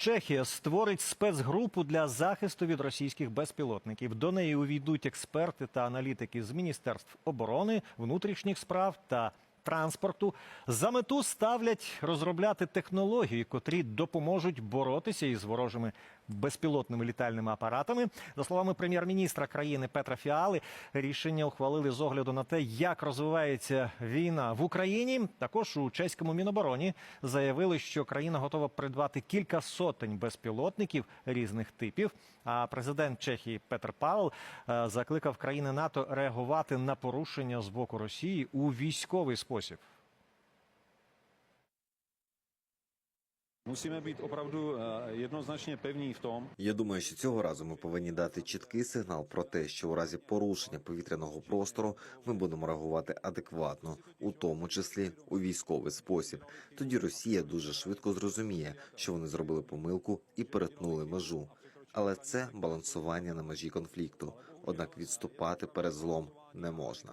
Чехія створить спецгрупу для захисту від російських безпілотників. До неї увійдуть експерти та аналітики з міністерств оборони, внутрішніх справ та транспорту. За мету ставлять розробляти технології, котрі допоможуть боротися із ворожими безпілотними літальними апаратами. За словами прем'єр-міністра країни Петра Фіали, рішення ухвалили з огляду на те, як розвивається війна в Україні. Також у чеському мінобороні заявили, що країна готова придбати кілька сотень безпілотників різних типів. А президент Чехії Петр Павел е, закликав країни НАТО реагувати на порушення з боку Росії у військовий спосіб. Musíme být opravdu eh, jednoznačně pevní v tom, Я думаю, що цього разу ми повинні дати чіткий сигнал про те, що у разі порушення повітряного простору ми будемо реагувати адекватно, у тому числі у військовий спосіб. Тоді Росія дуже швидко зрозуміє, що вони зробили помилку і перетнули межу. Але це балансування на межі конфлікту. Однак відступати перед злом не можна.